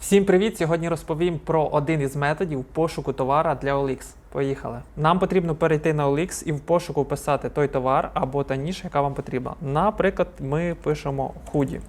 Всім привіт! Сьогодні розповім про один із методів пошуку товара для OLX. Поїхали. Нам потрібно перейти на OLX і в пошуку писати той товар або та ніж, яка вам потрібна. Наприклад, ми пишемо худі.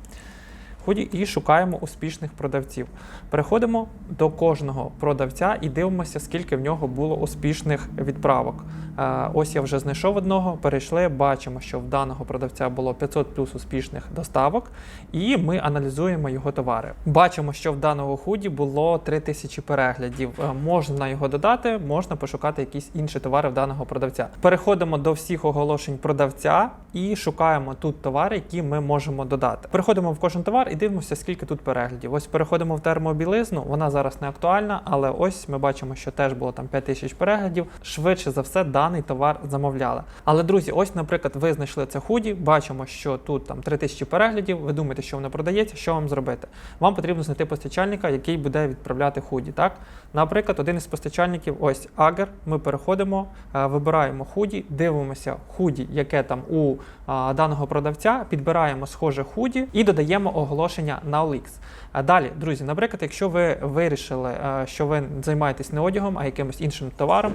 Худі і шукаємо успішних продавців. Переходимо до кожного продавця і дивимося, скільки в нього було успішних відправок. Е, Ось я вже знайшов одного, перейшли, бачимо, що в даного продавця було 500 плюс успішних доставок, і ми аналізуємо його товари. Бачимо, що в даного худі було 3000 переглядів. Е, Можна його додати, можна пошукати якісь інші товари в даного продавця. Переходимо до всіх оголошень продавця і шукаємо тут товари, які ми можемо додати. Переходимо в кожен товар і дивимося, скільки тут переглядів. Ось переходимо в термобілизну, вона зараз не актуальна, але ось ми бачимо, що теж було там 5000 переглядів. Швидше за все, даний товар замовляли. Але друзі, ось, наприклад, ви знайшли це худі, бачимо, що тут там 3000 переглядів. Ви думаєте, що воно продається, що вам зробити? Вам потрібно знайти постачальника, який буде відправляти худі. Так, наприклад, один із постачальників, ось Агер. Ми переходимо, е, вибираємо худі, дивимося худі, яке там у даного продавця, підбираємо схоже худі і додаємо оголошення на OLX. А далі, друзі, наприклад, якщо ви вирішили, що ви займаєтесь не одягом, а якимось іншим товаром,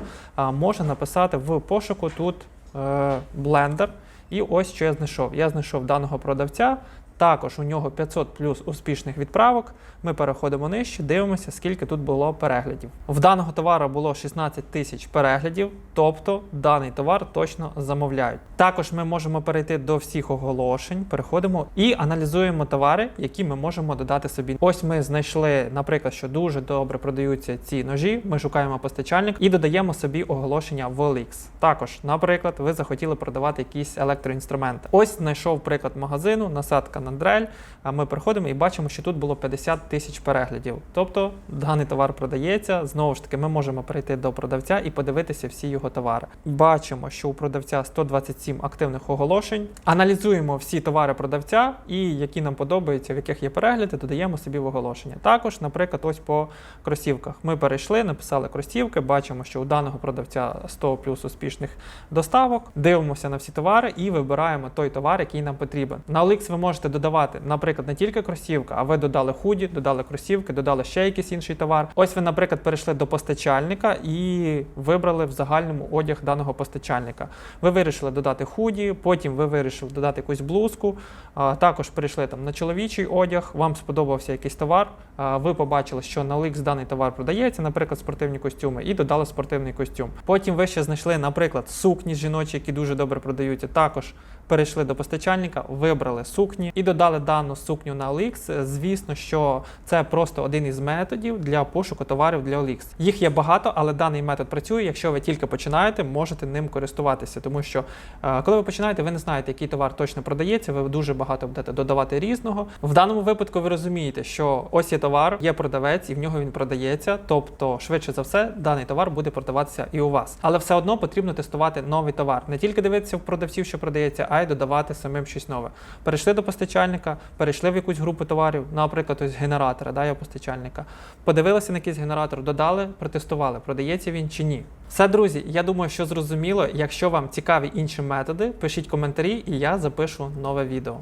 можна написати в пошуку тут е, блендер. І ось що я знайшов. Я знайшов даного продавця. Також у нього 500 плюс успішних відправок. Ми переходимо нижче, дивимося, скільки тут було переглядів. В даного товару було 16 тисяч переглядів, тобто даний товар точно замовляють. Також ми можемо перейти до всіх оголошень, переходимо і аналізуємо товари, які ми можемо додати собі. Ось ми знайшли, наприклад, що дуже добре продаються ці ножі. Ми шукаємо постачальник і додаємо собі оголошення в OLX. Також, наприклад, ви захотіли продавати якісь електроінструменти. Ось знайшов приклад магазину, насадка на дрель. А ми приходимо і бачимо, що тут було 50 тисяч переглядів. Тобто даний товар продається. Знову ж таки, ми можемо перейти до продавця і подивитися всі його товари. Бачимо, що у продавця 127 активних оголошень. Аналізуємо всі товари продавця і які нам подобаються, в яких є перегляди, додаємо собі в оголошення. Також, наприклад, ось по кросівках. Ми перейшли, написали кросівки, бачимо, що у даного продавця 100 плюс успішних доставок. Дивимося на всі товари і вибираємо той товар, який нам потрібен. На OLX ви можете додавати, наприклад, не тільки кросівка, а ви додали худі, додали кросівки, додали ще якийсь інший товар. Ось ви, наприклад, перейшли до постачальника і вибрали в загальному одяг даного постачальника. Ви вирішили додати худі, потім ви вирішили додати якусь блузку. Також перейшли там на чоловічий одяг. Вам сподобався якийсь товар. Ви побачили, що на OLX даний товар продається, наприклад, спортивні костюми, і додали спортивний костюм. Потім ви ще знайшли, наприклад, сукні жіночі, які дуже добре продаються. Також перейшли до постачальника, вибрали сукні і додали дану сукню на OLX. Звісно, що це просто один із методів для пошуку товарів для OLX. Їх є багато, але даний метод працює. Якщо ви тільки починаєте, можете ним користуватися, тому що е, коли ви починаєте, ви не знаєте, який товар точно продається. Ви дуже багато будете додавати різного. В даному випадку ви розумієте, що ось є товар, є продавець, і в нього він продається. Тобто, швидше за все, даний товар буде продаватися і у вас. Але все одно потрібно тестувати новий товар. Не тільки дивитися в продавців, що продається, а й додавати самим щось нове. Перейшли до постачальника, перейшли в якусь групу товарів, наприклад, ось генератора, да, я постачальника. Подивилися на якийсь генератор, додали, протестували, продається він чи ні. Все, друзі, я думаю, що зрозуміло. Якщо вам цікаві інші методи, пишіть коментарі, і я запишу нове відео.